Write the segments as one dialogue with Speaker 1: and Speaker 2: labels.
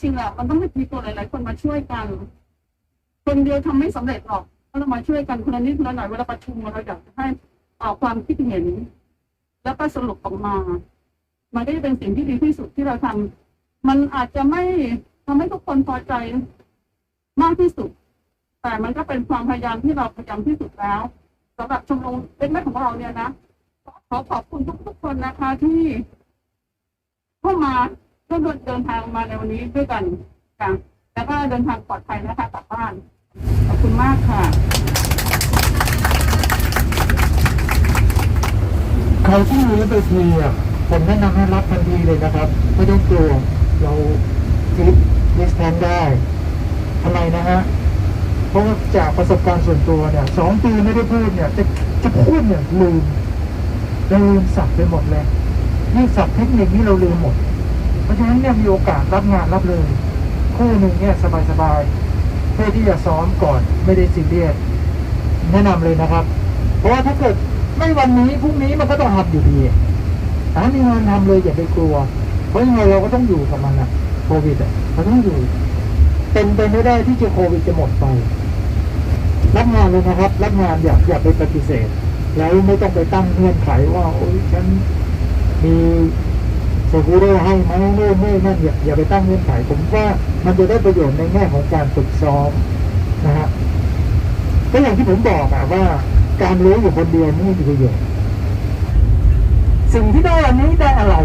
Speaker 1: จริงๆแหละมันต้องมีตัวหลายๆคนมาช่วยกัน คนเดียวทำไม่สำเร็จหรอกเรามาช่วยกันคนละนิดคนละหน่อยเวลาประชุมเราอยากให้ออกความคิดเห็น แล้วก็สรุปออกมา มันก็จะเป็นสิ่งที่ดีที่สุดที่เราทำมันอาจจะไม่ทำให้ทุกคนพอใจมากที่สุด แต่มันก็เป็นความพยายามที่เราพยายามที่สุดแล้วสำหรับชมรมเล็กๆของเราเนี่ยนะขอขอบคุณทุกๆคนนะคะที่เข้ามา ร่วมเดินทางมาในวันนี้ด้วยกันค่ะแล้วก็เดินทางปลอดภัยนะคะกลับบ้าน ขอบคุณมากค่ะ
Speaker 2: ใครที่รู้ไปทีอะผมแนะนำให้รับทันทีเลยนะครับ ไม่ต้องกลัว เราคิลิสแทนได้ทำไมนะฮะ เพราะว่าจากประสบการณ์ส่วนตัวเนี่ยสองปีไม่ได้พูดเนี่ย จะจะพูดเนี่ยลืมลืมสับไปหมดเลยนี่สับเทคนิคนี่เราลืมหมด เพราะฉะนั้นเนี่ยมีโอกาสรับงานรับเลย คู่หนึ่งเนี่ยสบายๆเพื่อที่จะซ้อมก่อนไม่ได้ซีเรียสแนะนำเลยนะครับ เพราะว่าถ้าเกิดไม่วันนี้พรุ่งนี้มันก็ต้องทำอยู่ดีถ้ามีงานทำเลยอย่าไปกลัว เพราะยังไงเราก็ต้องอยู่กับมันอะโควิดอะเราต้องอยู่เป็นไปไม่ได้ที่จะโควิดจะหมดไป รับงานเลยนะครับ รับงานอย่าอย่าไปปฏิเสธ แล้วไม่ต้องไปตั้งเงื่อนไขว่าโอ้ยฉันมี เซกูเรให้ไหมโน่นนี่นั่นอย่าอย่าไปตั้งเงื่อนไขผมว่ามันจะได้ประโยชน์ในแง่ของการฝึกซ้อมนะฮะก็อย่างที่ผมบอกอะว่า การรู้อยู่คนเดียวไม่มีประโยชน์สิ่งที่ได้อันนี้ได้อะไร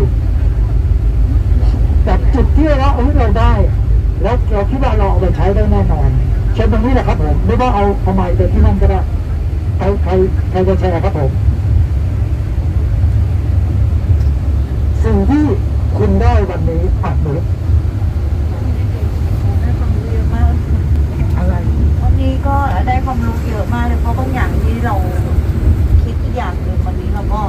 Speaker 2: จากจุดที่เราเอ้ยเราได้ แล้วเราคิดว่าเราเอาไปใช้ได้แน่นอนเช่นตรงนี้แหละครับผมไม่ว่าเอาเอาไม้ไปที่นั่นก็ได้ใครใครใครจะแชร์ครับผม สิ่งที่คุณได้วันนี้ปัดมือ
Speaker 3: ได้ความรู้เยอะมาก
Speaker 2: อะไร
Speaker 3: วันนี้ก็ได้ ความรู้เยอะมากเลยเพราะบางอย่างที่เราคิดอีกอย่างหนึ่งวันนี้เราก็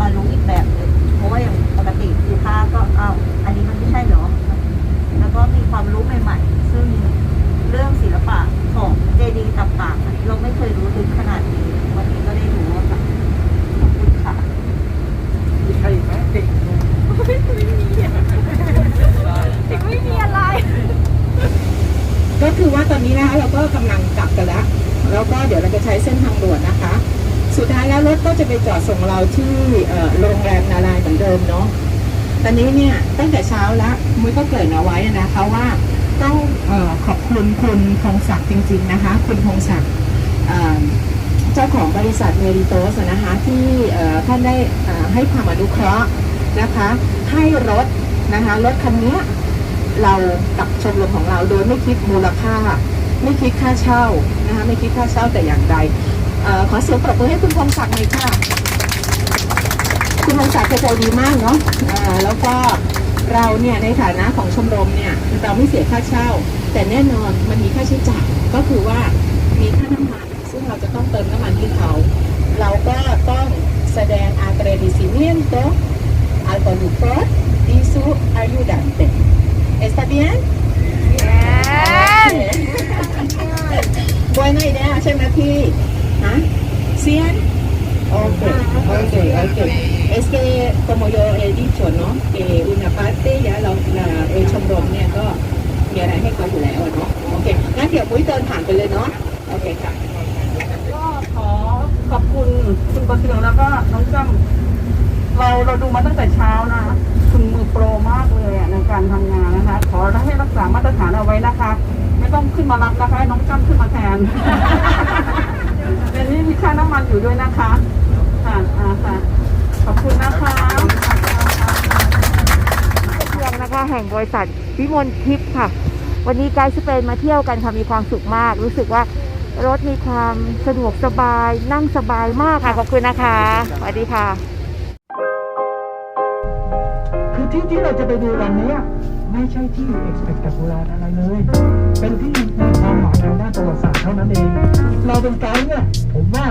Speaker 3: มารู้อีกแบบหนึงเพราะว่าอย่างปกติคือภาพก็อ้าวอันนี้มันไม่ใช่เหรอ แล้วก็มีความรู้ใหม่ ๆ ซึ่งเรื่องศิลปะของเจดีย์ต่างๆอันนี้เราไม่เคยรู้ถึงขนาดนี้ วันนี้ก็ได้รู้อะค่ะขอบคุณค่ะ
Speaker 2: มีใครอีกไหมเด็ก
Speaker 3: ไม่มีอะไร
Speaker 4: ก็คือว่าตอนนี้นะคะเราก็กำลังกลับกันแล้ว แล้วก็เดี๋ยวเราจะใช้เส้นทางด่วนนะคะ สุดท้ายแล้วรถก็จะไปจอดส่งเราที่โรงแรมนารายเหมือนเดิมเนาะตอนนี้เนี่ยตั้งแต่เช้าแล้วมุ้ยก็เกริ่นเอาไว้นะคะว่าต้องออขอบคุณคุณพงศักดิ์จริง ๆนะคะ คุณพงศักดิ์เจ้าของบริษัทเมริโตสนะคะที่ท่านได้ให้ความอนุเคราะห์นะคะ ให้รถนะคะรถคันนี้เรากับชมรมของเราโดยไม่คิดมูลค่า ไม่คิดค่าเช่านะคะไม่คิดค่าเช่าแต่อย่างใดอขอเสียงปรบมือให้คุณพงศักดิ์หน่อยค่ะ คุณพงศักดิ์ใจดีมากเนาะอ่าแล้วก็เราเนี่ยในฐานะของชมรมเนี่ยเราไม่เสียค่าเช่า แต่แน่นอนมันมีค่าใช้จ่ายก็คือว่ามีค่าน้ำมันซึ่งเราจะต้องเติมน้ำมันที่เขา เราก็ต้องแสดง agradecimiento al conductor y su ayudante ¿Está bien? Buena idea ใช่ไหมพี่ฮะ100 Ok, ok, ok. Es que como yo he dicho, ¿no? Que una parte ya la, la el ชมรมเนี่ยก็มีอะไรให้เขาอยู่แล้วอะเนาะโอเคงั้นเดี๋ยวมุ้ยเดินผ่านไปเลยเนาะโอเคค่ะ
Speaker 1: ก็ขอขอบคุณคุณประเทืองแล้วก็น้องจ้ำเราเราดูมาตั้งแต่เช้านะคุณมือโปรมากเลยอะในการทำงานนะคะ ขอให้รักษามาตรฐานเอาไว้นะคะไม่ ต้องขึ้นมารับนะคะให้น้องจ้ำขึ้นมาแทนเดี๋ยวนี้มีค่าน้ำมันอยู่ด้วยนะคะค่ะอ่าค่ะขอบคุณนะคะ
Speaker 5: เพื่อนนะคะแห่งบริษัทวิมลทิพย์ค่ะ วันนี้ไกด์สเปนมาเที่ยวกันค่ะมีความสุขมาก รู้สึกว่ารถมีความสะดวกสบาย นั่งสบายมากค่ะขอบคุณนะคะสวัสดีค่ะ
Speaker 2: คือที่ที่เราจะไปดูวันเนี้ยไม่ใช่ที่เอ็กซ์เพคตัคูลาอะไรเลย เท่านั้นเอง เราเป็นไกด์เนี่ยผมว่า